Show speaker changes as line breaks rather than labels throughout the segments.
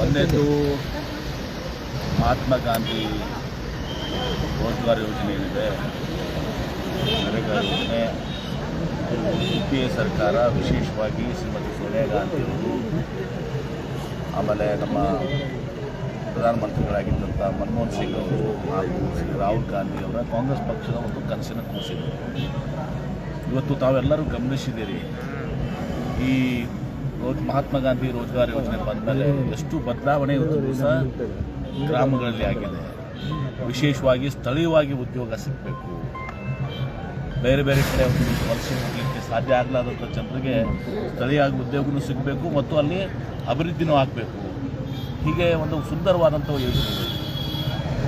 ಒಂದನೇದು ಮಹಾತ್ಮ ಗಾಂಧಿ ರೋಜ್ಗಾರ್ ಯೋಜನೆ ಏನಿದೆ, ನರೇಗಾ ಯೋಜನೆ ಯು ಪಿ ಎ ಸರ್ಕಾರ ವಿಶೇಷವಾಗಿ ಶ್ರೀಮತಿ ಸೋನಿಯಾ ಗಾಂಧಿ ಅವರು ಆಮೇಲೆ ನಮ್ಮ ಪ್ರಧಾನಮಂತ್ರಿಗಳಾಗಿದ್ದಂಥ ಮನಮೋಹನ್ ಸಿಂಗ್ ಅವರು ಹಾಗೂ ಶ್ರೀ ರಾಹುಲ್ ಗಾಂಧಿ ಅವರ ಕಾಂಗ್ರೆಸ್ ಪಕ್ಷದ ಒಂದು ಕನಸಿನ ಕೂಸಿದ್ರು. ಇವತ್ತು ತಾವೆಲ್ಲರೂ ಗಮನಿಸಿದ್ದೀರಿ, ಈ ಮಹಾತ್ಮ ಗಾಂಧಿ ರೋಜ್ಗಾರ್ ಯೋಜನೆ ಬಂದಮೇಲೆ ಎಷ್ಟು ಬದಲಾವಣೆ ಇವತ್ತು ಸಹ ಗ್ರಾಮಗಳಲ್ಲಿ ಆಗಿದೆ. ವಿಶೇಷವಾಗಿ ಸ್ಥಳೀಯವಾಗಿ ಉದ್ಯೋಗ ಸಿಗಬೇಕು. ಬೇರೆ ಬೇರೆ ಕಡೆ ವಲಸೆ ಹೋಗಲಿಕ್ಕೆ ಸಾಧ್ಯ ಆಗಲಾದಂಥ ಜನರಿಗೆ ಸ್ಥಳೀಯವಾಗಿ ಉದ್ಯೋಗನೂ ಸಿಗಬೇಕು ಮತ್ತು ಅಲ್ಲಿ ಅಭಿವೃದ್ಧಿನೂ ಆಗಬೇಕು. ಹೀಗೆ ಒಂದು ಸುಂದರವಾದಂಥ ಯೋಜನೆ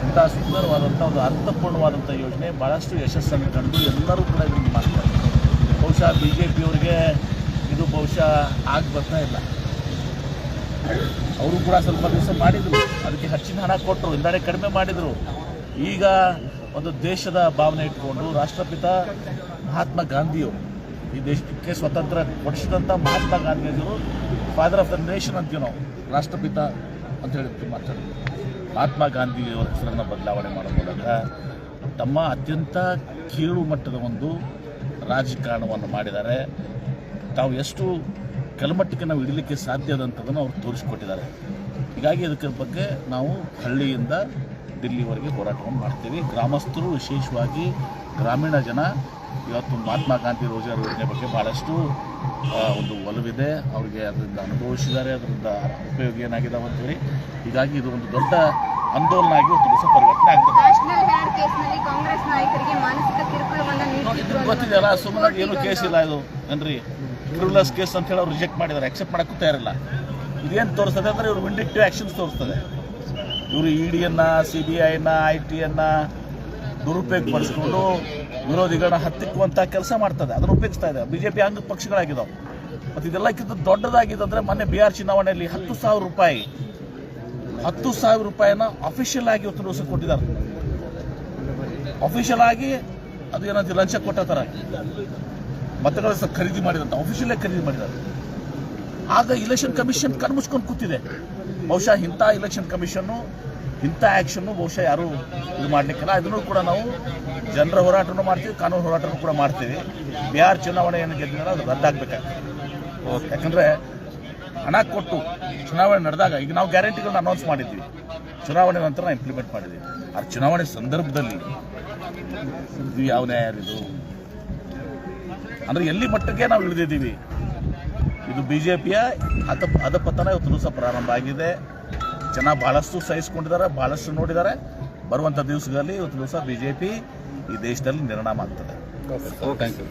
ಇಂಥ ಸುಂದರವಾದಂಥ ಒಂದು ಅರ್ಥಪೂರ್ಣವಾದಂಥ ಯೋಜನೆ ಭಾಳಷ್ಟು ಯಶಸ್ಸನ್ನು ಕಂಡು ಎಲ್ಲರೂ ಕೂಡ ಇದನ್ನು ಮಾಡ್ತಾರೆ. ಬಹುಶಃ ಬಿ ಜೆ ಪಿಯವರಿಗೆ ಇದು ಬಹುಶಃ ಆಗಿ ಬರ್ತಾ ಇಲ್ಲ. ಅವರು ಕೂಡ ಸ್ವಲ್ಪ ದಿವಸ ಮಾಡಿದರು. ಅದಕ್ಕೆ ಹೆಚ್ಚಿನ ಹಣ ಕೊಟ್ಟರು ಹಿಂದಾಡೆ ಕಡಿಮೆ ಮಾಡಿದರು. ಈಗ ಒಂದು ದೇಶದ ಭಾವನೆ ಇಟ್ಕೊಂಡು ರಾಷ್ಟ್ರಪಿತ ಮಹಾತ್ಮ ಗಾಂಧಿಯವರು ಈ ದೇಶಕ್ಕೆ ಸ್ವತಂತ್ರ ಕೊಡಿಸಿದಂಥ ಮಹಾತ್ಮ ಗಾಂಧಿಯವರು ಫಾದರ್ ಆಫ್ ದ ನೇಷನ್ ಅಂತೀವಿ ನಾವು, ರಾಷ್ಟ್ರಪಿತ ಅಂತ ಹೇಳಿ ಮಾತಾಡಿದ್ವಿ ಮಹಾತ್ಮ ಗಾಂಧಿಯವರ ಹೆಸರನ್ನು ಬದಲಾವಣೆ ಮಾಡೋ ಮೂಲಕ ತಮ್ಮ ಅತ್ಯಂತ ಕೀಳು ಮಟ್ಟದ ಒಂದು ರಾಜಕಾರಣವನ್ನು ಮಾಡಿದ್ದಾರೆ. ತಾವು ಎಷ್ಟು ಕೆಳಮಟ್ಟಕ್ಕೆ ನಾವು ಇಡಲಿಕ್ಕೆ ಸಾಧ್ಯದಂಥದ್ದನ್ನು ಅವರು ತೋರಿಸ್ಕೊಟ್ಟಿದ್ದಾರೆ. ಹೀಗಾಗಿ ಇದಕ್ಕೆ ಬಗ್ಗೆ ನಾವು ಹಳ್ಳಿಯಿಂದ ದಿಲ್ಲಿವರೆಗೆ ಹೋರಾಟವನ್ನು ಮಾಡ್ತೀವಿ. ಗ್ರಾಮಸ್ಥರು ವಿಶೇಷವಾಗಿ ಗ್ರಾಮೀಣ ಜನ, ಇವತ್ತು ಮಹಾತ್ಮ ಗಾಂಧಿ ರೋಜಗಾರ ಯೋಜನೆ ಬಗ್ಗೆ ಭಾಳಷ್ಟು ಒಂದು ಒಲವಿದೆ. ಅವರಿಗೆ ಅದರಿಂದ ಅನುಭವಿಸಿದ್ದಾರೆ, ಅದರಿಂದ ಉಪಯೋಗ ಏನಾಗಿದೆ ಅಂತೇಳಿ ಹೀಗಾಗಿ ಇದು ಒಂದು ದೊಡ್ಡ ಆಂದೋಲನ ಆಗಿ ಒಂದು ದಿವಸ ಪರಿವರ್ತನೆ ಆಗ್ತದೆ. ಗೊತ್ತಿದೆಯಲ್ಲ ಸುಮ್ಮನೆ ಏನು ಕೇಸ್ ಇಲ್ಲ ಇದು. ಏನ್ರಿ? ಕ್ರಿಮಿನಲ್ಸ್ ಕೇಸ್ ಅಂತ ಹೇಳಿ ಅವ್ರು ರಿಜೆಕ್ಟ್ ಮಾಡಿದ್ದಾರೆ. ಅಕ್ಸೆಪ್ಟ್ ಮಾಡಕ್ಕೂ ತಯಾರಿಲ್ಲ. ಇದೇನು ತೋರಿಸ್ತದೆ? ಅಂದರೆ ಇವರು ವಿಂಡಿಕ್ಟಿವ್ ಆ್ಯಕ್ಷನ್ಸ್ ತೋರಿಸ್ತದೆ. ಇವರು ಇ ಡಿಯನ್ನು ಸಿ ಬಿ ಐನ ಐ ಟಿಯನ್ನ ದುರುಪಯೋಗ ಪಡಿಸ್ಕೊಂಡು ವಿರೋಧಿಗಳನ್ನ ಹತ್ತಿಕ್ಕುವಂಥ ಕೆಲಸ ಮಾಡ್ತದೆ. ಅದನ್ನು ಉಪಯೋಗಿಸ್ತಾ ಇದೆ. ಬಿ ಜೆ ಪಿ ಅಂಗ ಪಕ್ಷಗಳಾಗಿದ್ದಾವೆ ಮತ್ತು ಇದೆಲ್ಲಕ್ಕಿಂತ ದೊಡ್ಡದಾಗಿದ್ದಂದರೆ ಮೊನ್ನೆ ಬಿಹಾರ್ ಚುನಾವಣೆಯಲ್ಲಿ ಹತ್ತು ಸಾವಿರ ರೂಪಾಯಿ ಹತ್ತು ಸಾವಿರ ರೂಪಾಯಿನ ಅಫಿಷಿಯಲ್ ಆಗಿ ಇವತ್ತು ದಿವಸ ಕೊಟ್ಟಿದ್ದಾರೆ. ಅಫಿಷಿಯಲ್ ಆಗಿ ಅದು ಏನಂತ ಲಂಚ ಕೊಟ್ಟ ಥರ ಮತಗಳ ಖರೀದಿ ಮಾಡಿದಂತ ಅಫಿಷಿಯಲ್ ಖರೀದಿ ಮಾಡಿದ್ದಾರೆ. ಆಗ ಇಲೆಕ್ಷನ್ ಕಮಿಷನ್ ಕಣ್ಮುಚ್ಕೊಂಡು ಕೂತಿದೆ. ಬಹುಶಃ ಇಂಥ ಇಲೆಕ್ಷನ್ ಕಮಿಷನ್ನು ಇಂಥ ಆ್ಯಕ್ಷನ್ನು ಬಹುಶಃ ಯಾರು ಇದು ಮಾಡಲಿಕ್ಕಿಲ್ಲ. ಇದನ್ನು ಕೂಡ ನಾವು ಜನರ ಹೋರಾಟನೂ ಮಾಡ್ತೀವಿ ಕಾನೂನು ಹೋರಾಟನೂ ಕೂಡ ಮಾಡ್ತೀವಿ. ಬಿಹಾರ್ ಚುನಾವಣೆ ಏನು ಗೆದ್ದಿಲ್ಲ ಅದು ರದ್ದಾಗಬೇಕಾಗ್ತದೆ. ಯಾಕಂದರೆ ಹಣ ಕೊಟ್ಟು ಚುನಾವಣೆ ನಡೆದಾಗ, ಈಗ ನಾವು ಗ್ಯಾರಂಟಿಗಳನ್ನ ಅನೌನ್ಸ್ ಮಾಡಿದ್ವಿ ಚುನಾವಣೆ ನಂತರ ನಾವು ಇಂಪ್ಲಿಮೆಂಟ್ ಮಾಡಿದ್ವಿ ಆ ಚುನಾವಣೆ ಸಂದರ್ಭದಲ್ಲಿ ಇದು ಯಾವ ನ್ಯಾಯ ಇದು? ಅಂದರೆ ಎಲ್ಲಿ ಮಟ್ಟಕ್ಕೆ ನಾವು ಇಳಿದಿದ್ದೀವಿ? ಇದು ಬಿಜೆಪಿಯ ಅದ ಅಧಪತನ ಇವತ್ತು ದಿವಸ ಪ್ರಾರಂಭ ಆಗಿದೆ. ಜನ ಬಹಳಷ್ಟು ಸಹಿಸ್ಕೊಂಡಿದ್ದಾರೆ, ಬಹಳಷ್ಟು ನೋಡಿದ್ದಾರೆ. ಬರುವಂಥ ದಿವಸಗಳಲ್ಲಿ ಇವತ್ತು ದಿವಸ ಬಿಜೆಪಿ ಈ ದೇಶದಲ್ಲಿ ನಿರ್ಣಾಮ ಆಗ್ತದೆ.
Thank you